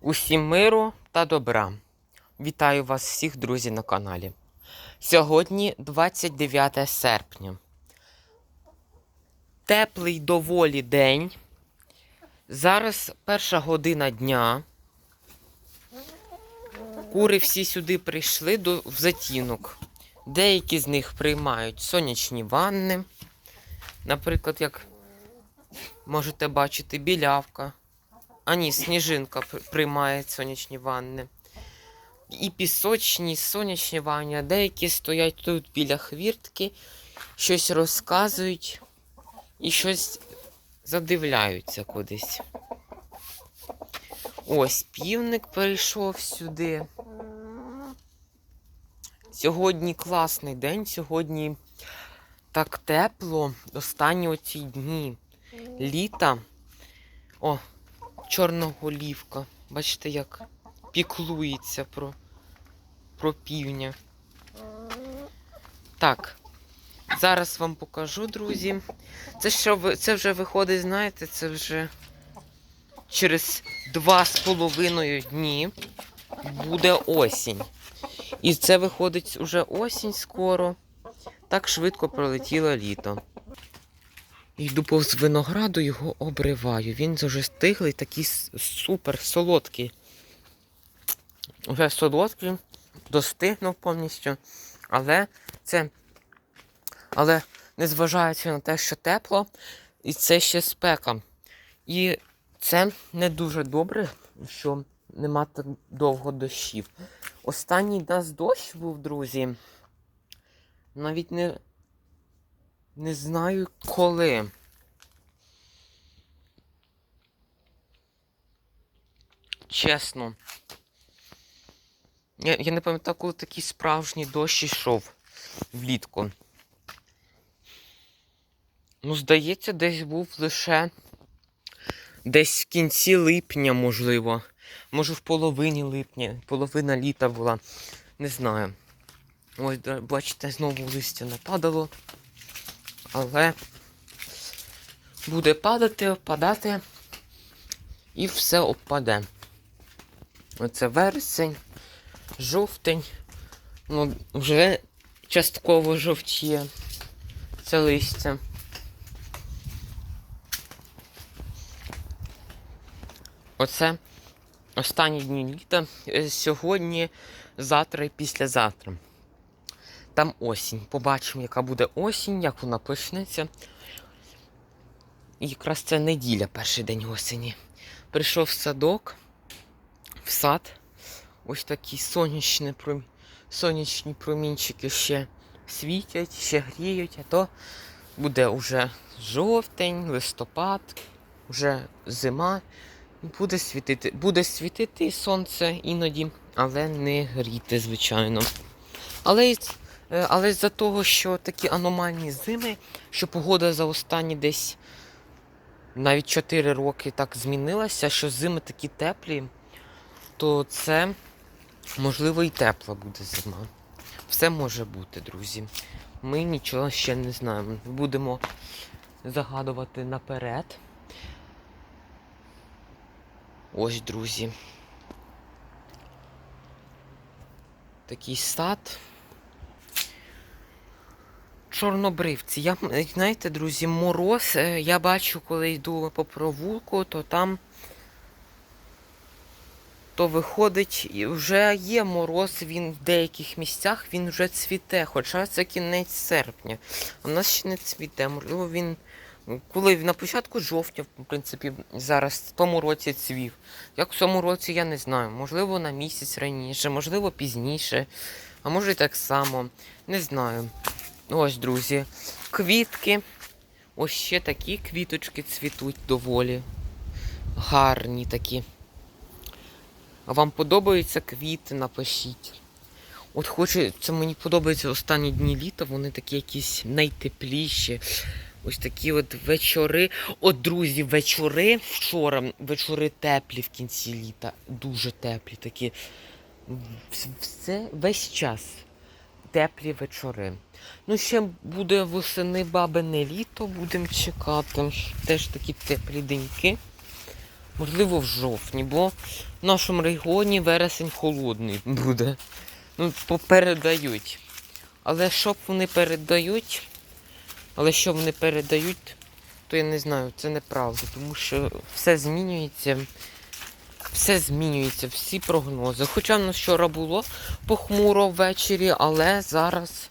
Усім миру та добра. Вітаю вас всіх, друзі, на каналі. Сьогодні 29 серпня. Теплий доволі день. Зараз перша година дня. Кури всі сюди прийшли до, в затінок. Деякі з них приймають сонячні ванни. Наприклад, як можете бачити, білявка. А ні, сніжинка приймає сонячні ванни. І пісочні, і сонячні ванни. Деякі стоять тут біля хвіртки, щось розказують і щось задивляються кудись. Ось півник перейшов сюди. Сьогодні класний день, сьогодні так тепло. Останні оці дні літа. О, чорноголівка. Бачите, як піклується про, про півня. Так, зараз вам покажу, друзі. Це, що, це вже виходить, знаєте, це вже через два з половиною дні буде осінь. І це виходить уже осінь скоро. Так швидко пролетіло літо. Йду повз винограду, його обриваю. Він вже стиглий, такий супер солодкий. Вже солодкий, достигнув повністю. Але це. Але незважаючи на те, що тепло, і це ще спека. І це не дуже добре, що нема так довго дощів. Останній нас дощ був, друзі. Навіть не, не знаю коли. Чесно. Я, я не пам'ятаю, коли такий справжній дощ йшов влітку. Ну, здається, десь був лише десь в кінці липня, можливо. Може, в половині липня, половина літа була. Не знаю. Ось, бачите, знову листя нападало. Але буде падати, опадати і все опаде. Оце вересень, жовтень. Ну, вже частково жовтіє це листя. Оце останні дні літа. Е, Сьогодні, завтра і післязавтра. Там осінь. Побачимо, яка буде осінь, як вона почнеться. І якраз це неділя, перший день осені. Прийшов в садок, в сад. Ось такі сонячні, пром- сонячні промінчики ще світять, ще гріють, а то буде уже жовтень, листопад, вже зима. Буде світити, буде світити сонце іноді, але не гріти, звичайно. Але, але з-за того, що такі аномальні зими, що погода за останні десь навіть 4 роки так змінилася, що зими такі теплі, то це можливо і тепла буде зима. Все може бути, друзі. Ми нічого ще не знаємо. Будемо загадувати наперед. Ось, друзі. Такий сад. Чорнобривці. Я, знаєте, друзі, мороз. е, Я бачу, коли йду по провулку, то там то виходить, і вже є мороз, він в деяких місцях він вже цвіте, хоча це кінець серпня. В нас ще не цвіте. Можливо, він ну, коли на початку жовтня, в принципі, зараз в тому році цвів. Як в цьому році, я не знаю. Можливо, на місяць раніше, можливо, пізніше, а може і так само. Не знаю. Ось, друзі, квітки. Ось ще такі квіточки цвітуть доволі. Гарні такі. Вам подобаються квіти, напишіть. От хочу, це мені подобається останні дні літа, вони такі якісь найтепліші. Ось такі от вечори. От, друзі, вечори вчора, вечори теплі в кінці літа. Дуже теплі такі. Все весь час. Теплі вечори. Ну, ще буде восени бабине літо, будемо чекати. Теж такі теплі деньки. Можливо, в жовтні, бо в нашому регіоні вересень холодний буде. Ну, попередають. Але що б вони передають, але що вони передають, то я не знаю, це неправда, тому що все змінюється. Все змінюється, всі прогнози. Хоча в нас вчора було похмуро ввечері, але зараз.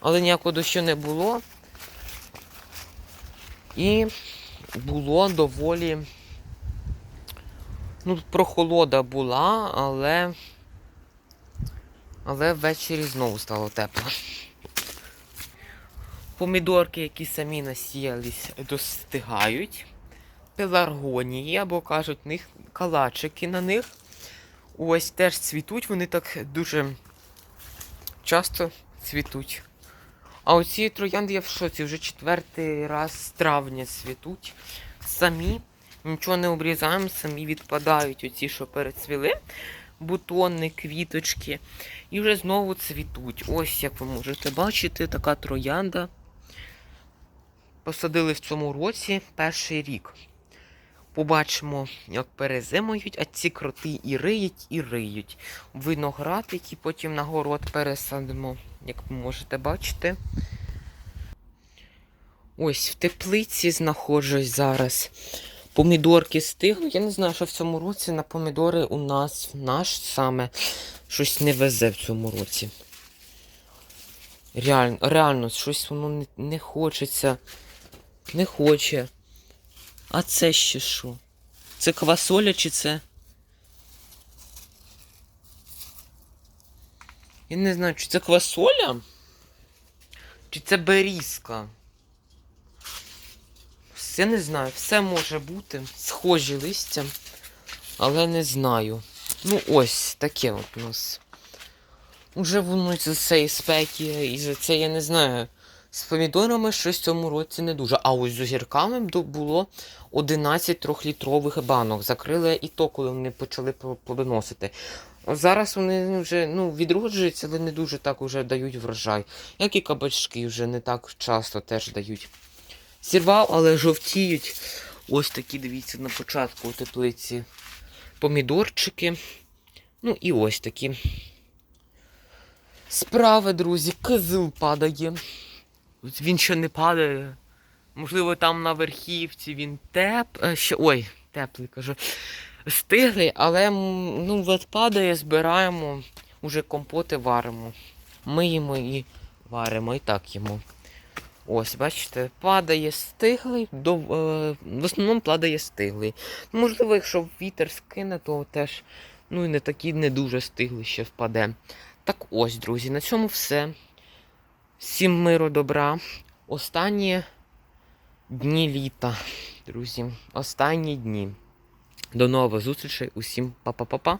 Але ніякого дощу не було. І було доволі. Ну, прохолода була, але. Але ввечері знову стало тепло. Помідорки, які самі насіялись, достигають. Пеларгонії, або кажуть, в них калачики на них. Ось теж цвітуть, вони так дуже часто цвітуть. А оці троянди я в шоці, вже четвертий раз з травня цвітуть. Самі нічого не обрізаємо, самі відпадають оці, що перецвіли, бутони, квіточки. І вже знову цвітуть. Ось як ви можете бачити, така троянда. Посадили в цьому році перший рік. Побачимо, як перезимують, а ці кроти і риють, і риють. Виноград, який потім на город пересадимо, як ви можете бачити. Ось в теплиці знаходжусь зараз. Помідорки стигли. Я не знаю, що в цьому році на помідори у нас наш саме щось не везе в цьому році. Реально, реально щось воно не, не хочеться. Не хоче. А це ще що? Це квасоля чи це? Я не знаю, чи це квасоля? Чи це берізка? Я не знаю, все може бути. Схожі листя, але не знаю. Ну, ось таке от у нас. Уже воно з цієї спеки, і за це я не знаю. З помідорами щось в цьому році не дуже. А ось з огірками було 11 трьохлітрових банок. Закрили і то, коли вони почали по- плодоносити. Зараз вони вже ну, відроджуються, але не дуже так вже дають врожай. Як і кабачки вже не так часто теж дають. Зірвав, але жовтіють. Ось такі, дивіться, на початку у теплиці помідорчики. Ну і ось такі. Справи, друзі, кизил падає. Він ще не падає. Можливо, там на верхівці він теп... е, ще... Ой, теплий кажу. Стиглий, але ну, от падає, збираємо, уже компоти варимо. Миємо і варимо, і так їмо. Ось, бачите, падає стиглий, до, е, в основному падає стиглий. Можливо, якщо вітер скине, то теж ну, і не такий не дуже стиглий ще впаде. Так ось, друзі, на цьому все. Всім миру, добра. Останні дні літа, друзі. Останні дні. До нових зустрічей. Усім па-па-па-па.